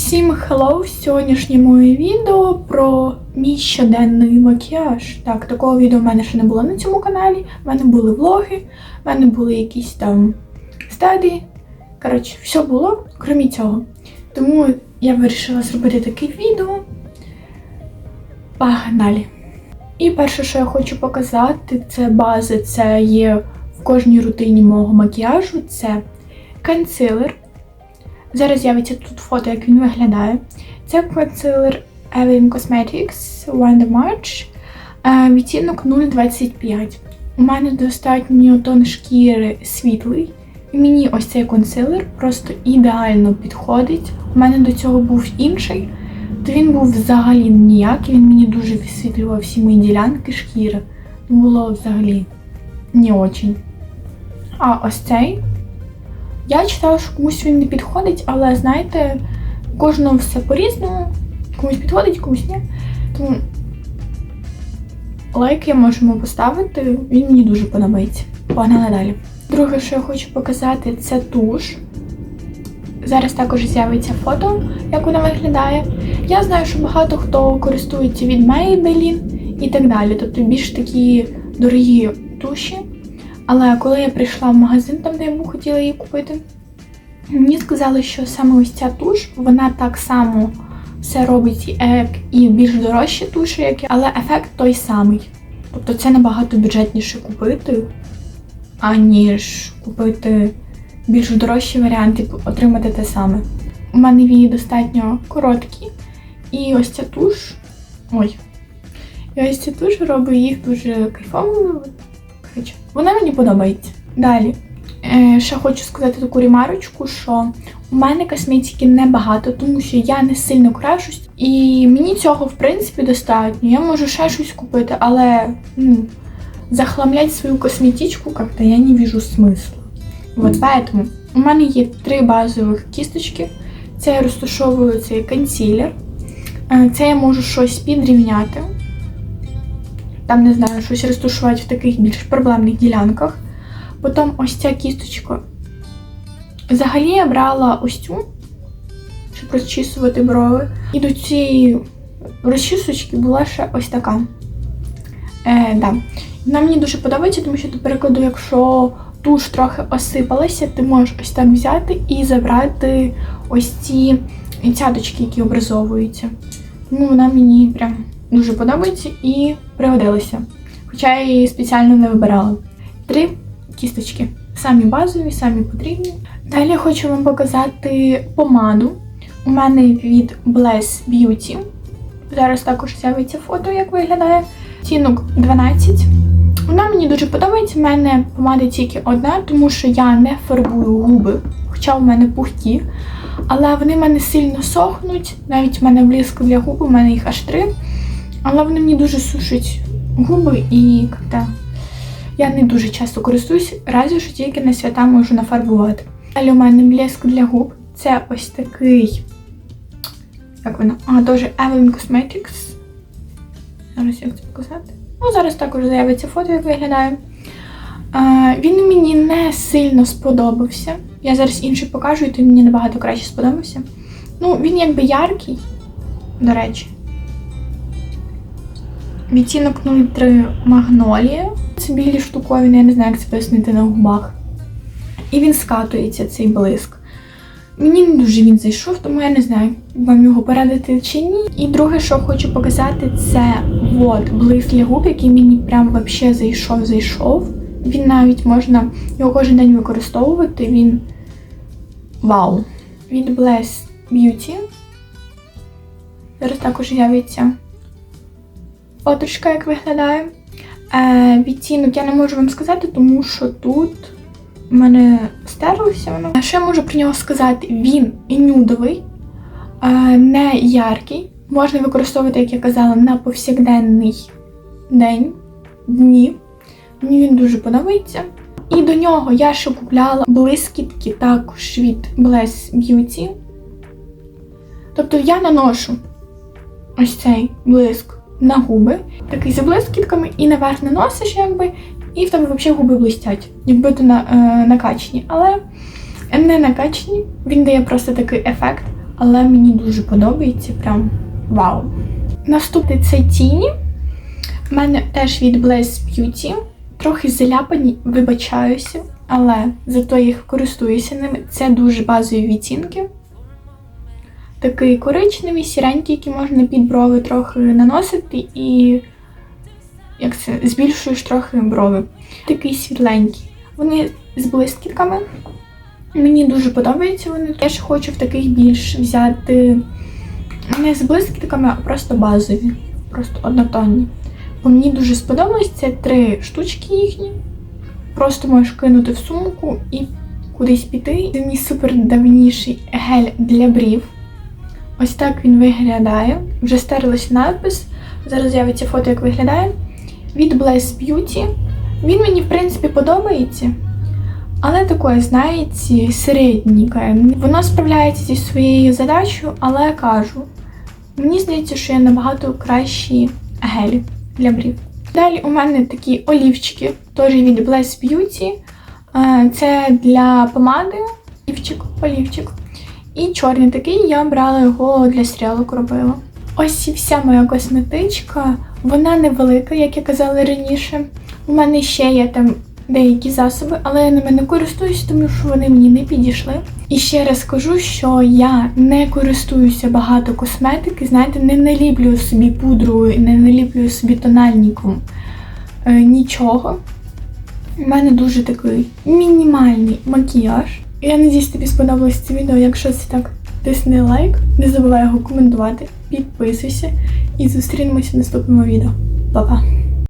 Всім hello! Сьогоднішнє моє відео про мій щоденний макіяж. Так, такого відео в мене ще не було на цьому каналі. В мене були влоги, в мене були якісь там стадії. Коротше, все було, крім цього. Тому я вирішила зробити таке відео. Погнали! І перше, що я хочу показати, це бази. Це є в кожній рутині мого макіяжу. Це консилер. Зараз з'явиться тут фото, як він виглядає. Це консилер Evelyn Cosmetics Wonder March. Е, Відтінок 0,25. У мене достатньо тон шкіри світлий. І мені ось цей консилер просто ідеально підходить. У мене до цього був інший, то він був взагалі ніякий, він мені дуже висвітлював всі мої ділянки шкіри. Було взагалі не очень. А ось цей я читала, що комусь він не підходить, але знаєте, кожного все по-різному. Комусь підходить, комусь ні. Тому лайк я можемо поставити, він мені дуже подобається. Погнали далі. Друге, що я хочу показати, це туш. Зараз також з'явиться фото, як вона виглядає. Я знаю, що багато хто користується від Maybelline і так далі, тобто більш такі дорогі туші. Але коли я прийшла в магазин, там де б хотіла її купити, мені сказали, що саме ось ця туш, вона так само все робить, як і більш дорожчі туші, як але ефект той самий. Тобто це набагато бюджетніше купити, аніж купити більш дорожчі варіанти, отримати те саме. У мене вії достатньо короткі, і ось ця туш. Ой. І ось ця туш робить їх дуже кайфовими. Вона мені подобається. Далі. Е, ще хочу сказати таку ремарочку, що у мене косметики небагато, тому що я не сильно крашусь, і мені цього в принципі достатньо. Я можу ще щось купити, але ну, захламлять свою косметичку как-то я не вижу смисла. Вот поэтому у мене є три базових кісточки. Це я розташовую цей консилер. Е, Це я можу щось підрівняти. Там, не знаю, щось розташувати в таких більш проблемних ділянках. Потім ось ця кісточка. Взагалі я брала ось цю, щоб розчісувати брови. І до цієї розчісочки була ще ось така. Е, да. Вона мені дуже подобається, тому що, до прикладу, якщо туш трохи осипалася, ти можеш ось так взяти і забрати ось ці цяточки, які образовуються. Тому вона мені прям дуже подобається і пригодилася. Хоча я її спеціально не вибирала. Три кісточки. Самі базові, самі потрібні. Далі хочу вам показати помаду. У мене від Bless Beauty. Зараз також з'явиться фото, як виглядає. Цінок 12. Вона мені дуже подобається. У мене помада тільки одна, тому що я не фарбую губи, хоча у мене пухкі. Але вони в мене сильно сохнуть. Навіть в мене блиск для губ, у мене їх аж три. Але вони мені дуже сушать губи і як-то я не дуже часто користуюсь, разве що тільки на свята можу нафарбувати. Далі у мене блиск для губ. Це ось такий. Як воно? А, теж Evelyn Cosmetics. Зараз як це показати. Ну, зараз також з'явиться фото, як виглядає. А, він мені не сильно сподобався. Я зараз інший покажу, і той мені набагато краще сподобався. Ну, він якби яркий, до речі. Відтінок 03 Магнолія. Це білі штуковини, я не знаю, як це пояснити на губах. І він скатується, цей блиск. Мені не дуже він зайшов, тому я не знаю, вам його порадити чи ні. І друге, що хочу показати, це от блиск губ, який мені прям вообще зайшов, зайшов. Він навіть можна його кожен день використовувати. Він вау! Від Bless Beauty. Зараз також з'явиться фоточка, як виглядає. Е, відтінок я не можу вам сказати, тому що тут в мене стерлося воно. А Ще я можу про нього сказати, він нюдовий, е, не яркий. Можна використовувати, як я казала, на повсякденний день, дні. Мені він дуже подобається. І до нього я ще купляла блискітки також від Bless Beauty. Тобто я наношу ось цей блиск на губи, такий за блискітками, і наверх наносиш, якби, і в тебе взагалі губи блистять, якби то на, е, накачані. Але не накачані, він дає просто такий ефект. але мені дуже подобається. Прям вау. Наступний це тіні. У мене теж від Blaze Beauty. Трохи заляпані, вибачаюся, але зато їх користуюся ними. Це дуже базові відтінки. Такий коричневий, сіренький, який можна під брови трохи наносити і як це, збільшуєш трохи брови. Такий світленький. Вони з блискітками. Мені дуже подобаються вони. Я ж хочу в таких більш взяти не з блискітками, а просто базові, просто однотонні. Бо мені дуже сподобалось це три штучки їхні. Просто можеш кинути в сумку і кудись піти. Це мій супер давніший гель для брів. Ось так він виглядає. Вже стерлась надпис. Зараз з'явиться фото, як виглядає. Від Bless Beauty. Він мені, в принципі, подобається. Але таке, знаєте, середненьке. Воно справляється зі своєю задачею, але кажу, мені здається, що є набагато кращі гелі для брів. Далі у мене такі олівчики, теж від Bless Beauty. Е, Це для помади, олівчик, олівчик. І чорний такий, я брала його для стрілок робила. Ось і вся моя косметичка. Вона невелика, як я казала раніше. У мене ще є там деякі засоби, але я ними не користуюсь, тому що вони мені не підійшли. І ще раз скажу, що я не користуюся багато косметики, знаєте, не наліплюю собі пудрою, не наліплюю собі тональником е, нічого. У мене дуже такий мінімальний макіяж. Я надіюсь, тобі сподобалось це відео. Якщо це так, тисни лайк, не забувай його коментувати, підписуйся і зустрінемося в наступному відео. Па-па!